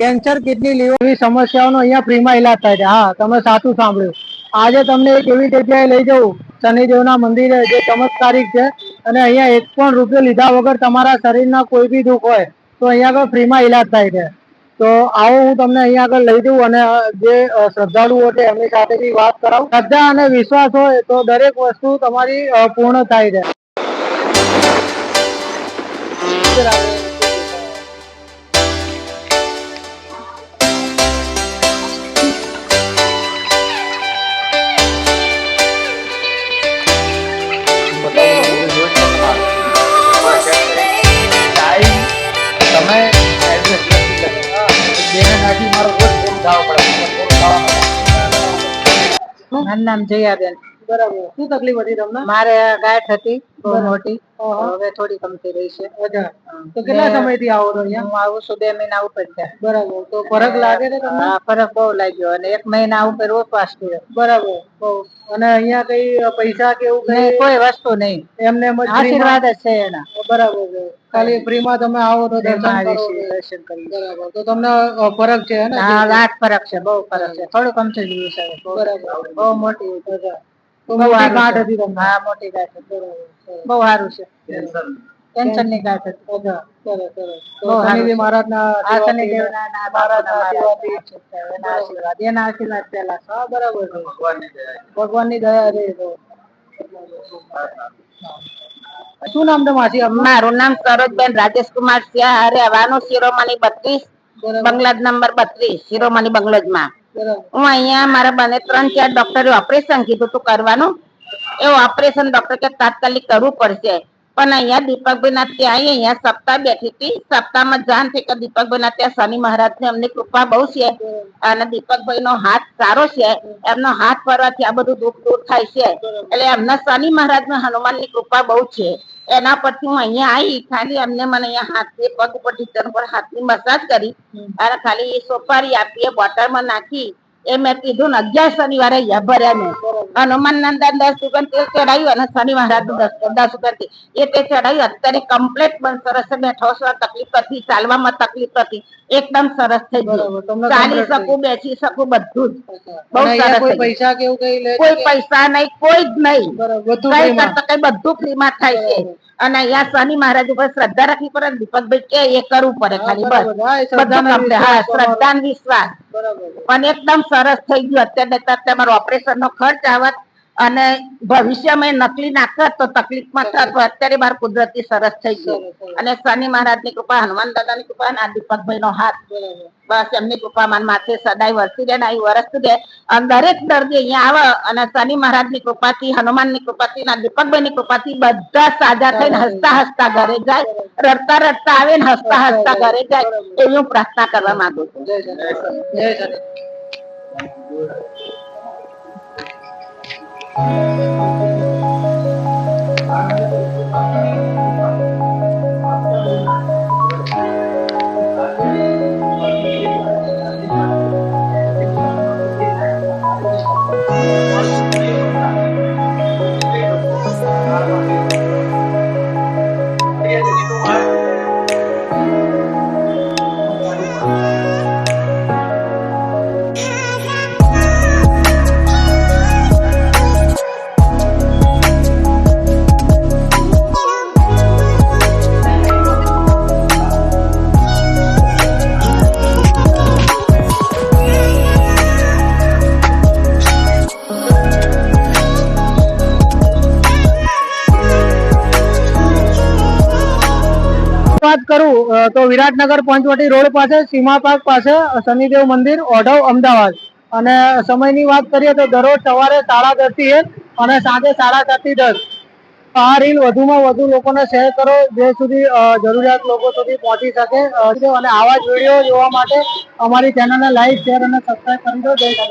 Cancer, kidney, liver એવી સમસ્યાઓનો અહીંયા ફ્રીમાં ઈલાજ થાય છે. હા, તમે સાચું સાંભળ્યું. આજે તમને એક એવી જગ્યાએ લઈ જવું, શનિદેવના મંદિરે, જે ચમત્કારિક છે. અને અહીંયા એક પણ રૂપિયો લીધા વગર તમારા શરીરના કોઈ બી દુઃખ હોય, તો અહીંયા આગળ ફ્રીમાં ઈલાજ થાય છે. તો આવો હું તમને અહીંયા આગળ લઈ જઉં અને જે શ્રદ્ધાળુઓ છે, એમની સાથે બી વાત કરાવું. શ્રદ્ધા અને વિશ્વાસ હોય, તો દરેક વસ્તુ તમારી પૂર્ણ થાય છે. નાખી મારો રોજ ફોન ખાવો પડે? મારું નામ જયાબેન. બરાબર. શું તકલીફ હતી તમને? મારે ગાંઠ હતી. બહુ મોટી હવે થોડી કમતી રહી છે. તો કેટલા સમયથી આવો છો અહીંયા? હું આવું છું બે મહિના ઉપર છે બરાબર. તો ફરક લાગે છે તમને? ફરક બહુ લાગ્યો. અને એક મહિના ઉપર ઉપવાસ કર્યો બરાબર. અને અહીંયા કઈ પૈસા કે એવું કઈ કોઈ વસ્તુ નહીં. એમને આશીર્વાદ જ છે એના. બરાબર છે. ખાલી ફ્રીમાં તમે આવો તો દર્શન કરો બરાબર. તો તમને ફરક છે ને? હા ગાંઠ ફરક છે. બહુ ફરક છે. થોડું કમતી ગયું છે બરાબર. બહુ મોટી બહુ મોટી ગાંઠ હતી તમને. હા મોટી ગાંઠ હતી. બહુ સારું છે. ટેન્શન ટેન્શનની ગાંઠ હતી. મહારાજના આશીર્વાદ એના આશીર્વાદ. પેલા હા બરાબર ભગવાનની દયા. તો. શું નામ છે માસી મારું નામ સરોજબેન રાજેશકુમાર સિંહ. રહેવાનું શિરોમણી બત્રીસ બંગલાજ નંબર બત્રીસ શિરોમણી બંગલોજમાં. હું અહીંયા મારા બને ત્રણ ચાર ડોક્ટરે ઓપરેશન કીધું હતું કરવાનું. એ ઓપરેશન ડોક્ટર કે તાત્કાલિક કરવું પડશે. પણ અહીંયા દીપકભાઈ ના ત્યાં અહીંયા સપ્તાહ બેઠી હતી. સપ્તાહમાં જાણ થઈ કે દીપકભાઈ ના ત્યાં શનિ મહારાજની એમની કૃપા બહુ છે અને દીપકભાઈ નો હાથ સારો છે. એમનો હાથ ફરવાથી આ બધું દુઃખ દૂર થાય છે. એટલે એમના શનિ મહારાજ ને હનુમાનની કૃપા બહુ છે. એના પરથી હું અહીંયા આવી ખાલી એમને મને અહીંયા હાથથી પગ ઉપર ઢીચણ પર હાથની મસાજ કરી. અને ખાલી સોપારી આપી બોટલમાં નાખી એ મેં કીધું ને અગિયાર શનિવારે અહીંયા ભર્યા મેં હનુમાન નંદન દસ સુગંધ તે ચડાવ્યું અને શનિ મહારાજ દસ દસ સુગંધ એ તે ચડાવ્યું અત્યારે કમ્પ્લેટ પણ સરસ બેઠો છો તકલીફ હતી ચાલવામાં તકલીફ હતી. એકદમ સરસ થઈ ગયું. ચાલી શકું બેસી શકું બધું જ. બહુ સરસ કોઈ પૈસા કેવું કઈ કોઈ? પૈસા નહીં કોઈ જ નહીં. કઈ કરતા કઈ બધું ફ્રીમાં થાય છે. અને અહીંયા શનિ મહારાજ ઉપર શ્રદ્ધા રાખવી પડે દીપકભાઈ કે એ કરવું પડે ખાલી. બસ. બધું હા શ્રદ્ધા વિશ્વાસ. પણ એકદમ સરસ થઈ ગયું. અત્યારે અત્યારે તમારો ઓપરેશન નો ખર્ચ આવત અને ભવિષ્યમાં એ નકલી નાખત તો તકલીફમાં થત તો અત્યારે મારું કુદરતી સરસ થઈ ગયું. અને શનિ મહારાજની કૃપા હનુમાન દાદા ની કૃપા અને દીપકભાઈ નો હાથ. બસ એમની કૃપા માન માથે સદાય વરસી રહે આવી વરસતી રહે અને દરેક દર્દી અહીંયા આવે અને શનિ મહારાજની કૃપાથી હનુમાનની કૃપાથી ના દીપકભાઈ ની કૃપાથી બધા સાજા થઈને હસતા હસતા ઘરે જાય. રડતા રડતા આવે ને હસતા હસતા ઘરે જાય. એવી હું પ્રાર્થના કરવા માંગુ છું. જય શનિ વાત કરું તો વિરાટનગર પંચવટી રોડ પાસે, સીમા પાર્ક પાસે શનિદેવ મંદિર, ઓઢવ અમદાવાદ. અને સમયની વાત કરીએ તો દરરોજ સવારે સાડા દસથી એક અને સાંજે સાડા સાતથી દસ. આ રીલ વધુમાં વધુ લોકોને શેર કરો, જે સુધી જરૂરિયાત લોકો સુધી પહોંચી શકે. અને આવા જ વીડિયો જોવા માટે અમારી ચેનલને લાઈક શેર અને સબસ્ક્રાઈબ કરી દો. જય